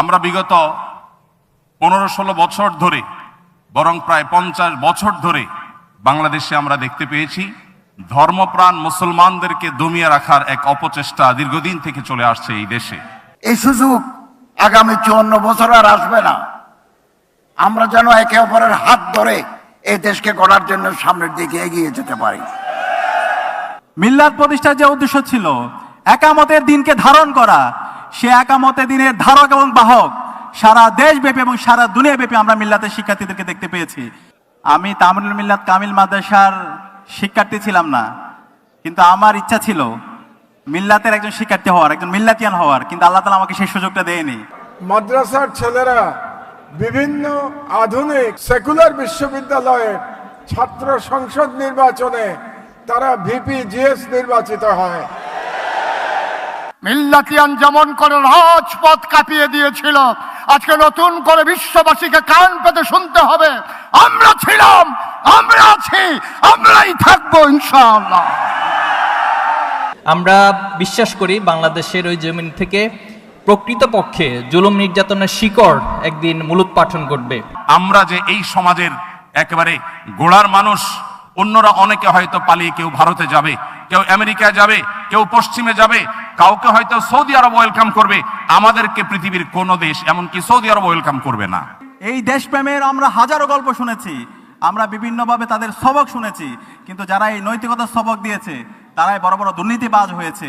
আমরা বিগত পনেরো ষোলো বছর ধরে বরং প্রায় পঞ্চাশ বছর ধরে বাংলাদেশে আমরা দেখতে পেয়েছি ধর্মপ্রাণ মুসলমানদেরকে দমিয়ে রাখার এক অপচেষ্টা দীর্ঘদিন থেকে চলে আসছে এই দেশে। এই সুযোগ আগামী চুয়ান্ন বছর আর আসবে না। আমরা যেন একে অপরের হাত ধরে এই দেশকে গড়ার জন্য সামনের দিকে এগিয়ে যেতে পারি। মিল্লাত প্রতিষ্ঠার যে উদ্দেশ্য ছিল একামতের দিনকে ধারণ করা সে একামতের দিনের ধারক এবং বাহক। সারা দেশব্যাপী এবং সারা দুনিয়া ব্যাপী আমরা মিল্লাতের শিক্ষার্থীদেরকে দেখতে পেয়েছি। আমি তামিল মিল্লাত কামিল মাদ্রাসার শিক্ষার্থী ছিলাম না, কিন্তু আমার ইচ্ছা ছিল মিল্লাতের একজন শিক্ষার্থী হওয়ার, একজন মিল্লাতিয়ান হওয়ার, কিন্তু আল্লাহ তালা আমাকে সেই সুযোগটা দেয়নি। মাদ্রাসার ছেলেরা বিভিন্ন আধুনিক সেকুলার বিশ্ববিদ্যালয়ে ছাত্র সংসদ নির্বাচনে তারা ভিপি জিএস নির্বাচিত হয়। মিল্লাতিয়ান যেমন করে রাজপথ কাঁপিয়ে দিয়েছিল আজকে নতুন করে বিশ্ববাসীকে কান পেতে শুনতে হবে। আমরা ছিলাম আমরা আছি আমরাই থাকব ইনশাআল্লাহ। আমরা বিশ্বাস করি বাংলাদেশের ওই জমিন থেকে প্রকৃতপক্ষে জুলুম নির্যাতনের শিকড় একদিন মূলত পাঠন ঘটবে। আমরা যে এই সমাজের একেবারে গোড়ার মানুষ অন্যরা অনেকে হয়তো পালিয়ে কেউ ভারতে যাবে কেউ আমেরিকায় যাবে কেউ পশ্চিমে যাবে কাউকে হয়তো সৌদি আরব ওয়েলকাম করবে, আমাদেরকে পৃথিবীর কোন দেশ, এমনকি সৌদি আরব ওয়েলকাম করবে না। এই দেশপ্রেমের আমরা হাজারো গল্প শুনেছি, আমরা বিভিন্নভাবে তাদের সবক শুনেছি, কিন্তু যারা এই নৈতিকতার সবক দিয়েছে, তারাই বড় বড় দুর্নীতিবাজ হয়েছে।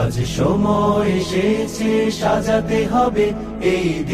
আজ সময় এসেছে সাজাতে হবে এই দিন।